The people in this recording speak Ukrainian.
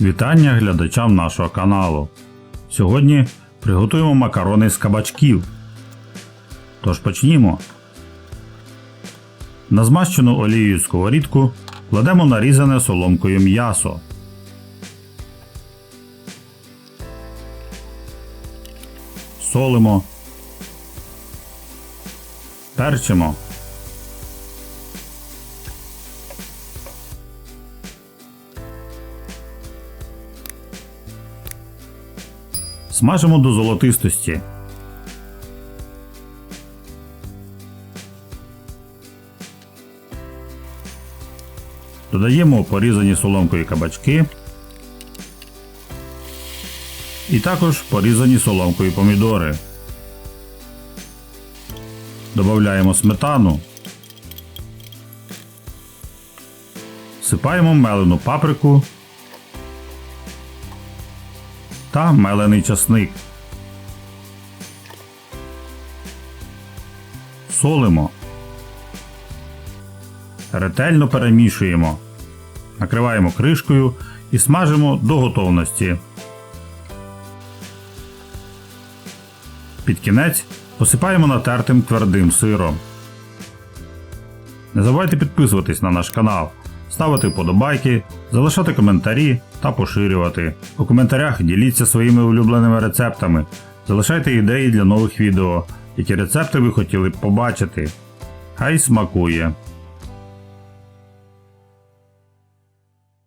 Вітання глядачам нашого каналу. Сьогодні приготуємо макарони з кабачків. Тож почнімо. На змащену олією сковорідку кладемо нарізане соломкою м'ясо. Солимо. Перчимо. Смажимо до золотистості. Додаємо порізані соломкою кабачки. І також порізані соломкою помідори. Додаємо сметану. Всипаємо мелену паприку та мелений часник. Солимо. Ретельно перемішуємо. Накриваємо кришкою і смажимо до готовності. Під кінець посипаємо натертим твердим сиром. Не забувайте підписуватись на наш канал, ставити вподобайки, залишати коментарі та поширювати. У коментарях діліться своїми улюбленими рецептами, залишайте ідеї для нових відео, які рецепти ви хотіли б побачити. Хай смакує!